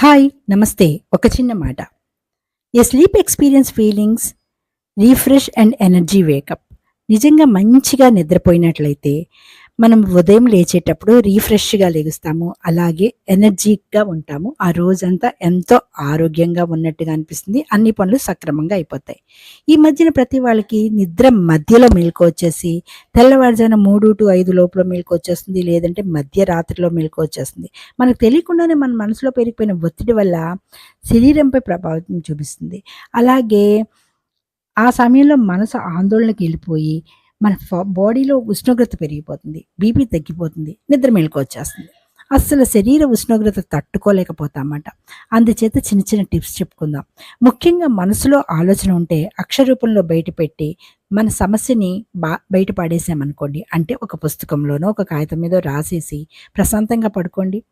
Hi నమస్తే. ఒక చిన్న మాట. A sleep experience feelings? Refresh and energy wake up. నిజంగా మంచిగా నిద్రపోయినట్లయితే మనం ఉదయం లేచేటప్పుడు రీఫ్రెష్గా లెగుస్తాము. అలాగే ఎనర్జీగా ఉంటాము. ఆ రోజంతా ఎంతో ఆరోగ్యంగా ఉన్నట్టుగా అనిపిస్తుంది. అన్ని పనులు సక్రమంగా అయిపోతాయి. ఈ మధ్యన ప్రతి వాళ్ళకి నిద్ర మధ్యలో మెలకు వచ్చేసి తెల్లవారుజామున మూడు టు ఐదు లోపల మెలకు వచ్చేస్తుంది లేదంటే మధ్యరాత్రిలో మెలకు వచ్చేస్తుంది మనకు తెలియకుండానే మన మనసులో పెరిగిపోయిన ఒత్తిడి వల్ల శరీరంపై ప్రభావం చూపిస్తుంది. అలాగే ఆ సమయంలో మనసు ఆందోళనకి వెళ్ళిపోయి మన ఫ- బాడీలో ఉష్ణోగ్రత పెరిగిపోతుంది బీపీ తగ్గిపోతుంది నిద్ర మెలకు వచ్చేస్తుంది అస్సలు శరీర ఉష్ణోగ్రత తట్టుకోలేకపోతామన్నమాట అందుచేత చిన్న చిన్న టిప్స్ చెప్పుకుందాం. ముఖ్యంగా మనసులో ఆలోచన ఉంటే అక్షరూపంలో బయట పెట్టి మన సమస్యని బా బయట పడేసామనుకోండి అంటే ఒక పుస్తకంలోనో ఒక కాగితం మీద రాసేసి ప్రశాంతంగా పడుకోండి.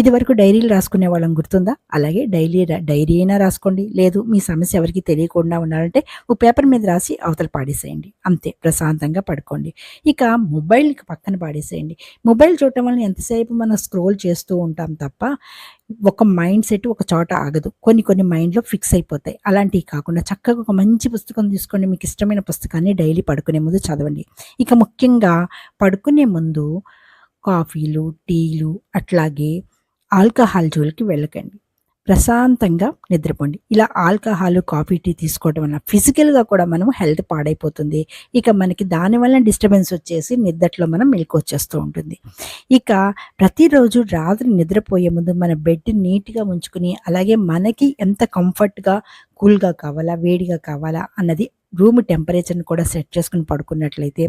ఇది వరకు డైరీలు రాసుకునే వాళ్ళం గుర్తుందా? అలాగే డైలీ డైరీ అయినా రాసుకోండి. లేదు మీ సమస్య ఎవరికి తెలియకుండా ఉండాలంటే ఓ పేపర్ మీద రాసి అవతల పాడేసేయండి. అంతే ప్రశాంతంగా పడుకోండి. ఇక మొబైల్ పక్కన పాడేసేయండి. మొబైల్ చూడటం వల్ల ఎంతసేపు మనం స్క్రోల్ చేస్తూ ఉంటాం తప్ప ఒక మైండ్ సెట్ ఒక చోట ఆగదు. కొన్ని కొన్ని మైండ్లో ఫిక్స్ అయిపోతాయి. అలాంటివి కాకుండా చక్కగా ఒక మంచి పుస్తకం తీసుకోండి. మీకు ఇష్టమైన పుస్తకాన్ని డైలీ పడుకునే ముందు చదవండి. ఇక ముఖ్యంగా పడుకునే ముందు కాఫీలు టీలు అట్లాగే ఆల్కహాల్ జోలికి వెళ్ళకండి. ప్రశాంతంగా నిద్రపోండి. ఇలా ఆల్కహాల్ కాఫీ టీ తీసుకోవడం వల్ల ఫిజికల్గా కూడా మనం హెల్త్ పాడైపోతుంది. ఇక మనకి దానివల్ల డిస్టర్బెన్స్ వచ్చేసి నిద్రలో మనం మెలకు వచ్చేస్తూ ఉంటుంది. ఇక ప్రతిరోజు రాత్రి నిద్రపోయే ముందు మన బెడ్ నీట్గా ఉంచుకుని అలాగే మనకి ఎంత కంఫర్ట్గా కూల్గా కావాలా వేడిగా కావాలా అన్నది రూమ్ టెంపరేచర్ని కూడా సెట్ చేసుకుని పడుకున్నట్లయితే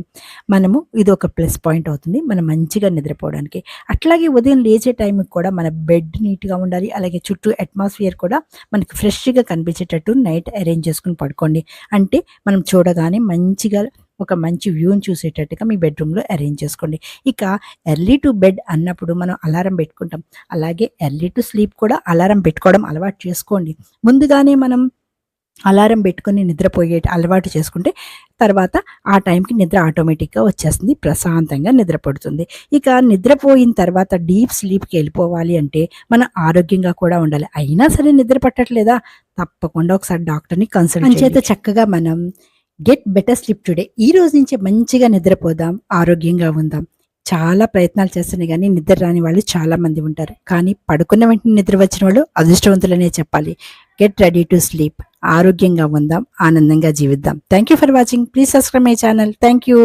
మనము ఇది ఒక ప్లస్ పాయింట్ అవుతుంది. మనం మంచిగా నిద్రపోవడానికి. అట్లాగే ఉదయం లేచే టైంకి కూడా మన బెడ్ నీట్గా ఉండాలి. అలాగే చుట్టూ అట్మాస్ఫియర్ కూడా మనకి ఫ్రెష్గా కనిపించేటట్టు నైట్ అరేంజ్ చేసుకుని పడుకోండి. అంటే మనం చూడగానే మంచిగా ఒక మంచి వ్యూని చూసేటట్టుగా మీ బెడ్రూమ్లో అరేంజ్ చేసుకోండి. ఇక ఎర్లీ టు బెడ్ అన్నప్పుడు మనం అలారం పెట్టుకుంటాం. అలాగే ఎర్లీ టు స్లీప్ కూడా అలారం పెట్టుకోవడం అలవాటు చేసుకోండి. ముందుగానే మనం అలారం పెట్టుకొని నిద్రపోయే అలవాటు చేసుకుంటే తర్వాత ఆ టైంకి నిద్ర ఆటోమేటిక్గా వచ్చేస్తుంది ప్రశాంతంగా నిద్రపడుతుంది. ఇక నిద్రపోయిన తర్వాత డీప్ స్లీప్కి వెళ్ళిపోవాలి అంటే మనం ఆరోగ్యంగా కూడా ఉండాలి. అయినా సరే నిద్ర పట్టట్లేదా? తప్పకుండా ఒకసారి డాక్టర్ని కన్సల్ట్ చేత చక్కగా మనం గెట్ బెటర్ స్లీప్ టుడే. ఈ రోజు నుంచి మంచిగా నిద్రపోదాం ఆరోగ్యంగా ఉందాం. చాలా ప్రయత్నాలు చేస్తున్నాయి కానీ నిద్ర రాని వాళ్ళు చాలా మంది ఉంటారు. కానీ పడుకున్న వెంటనే నిద్ర వచ్చిన వాళ్ళు అదృష్టవంతులనే చెప్పాలి. Get ready to sleep. ఆరోగ్యంగా ఉందాం ఆనందంగా జీవిద్దాం. Thank you for watching please subscribe my channel thank you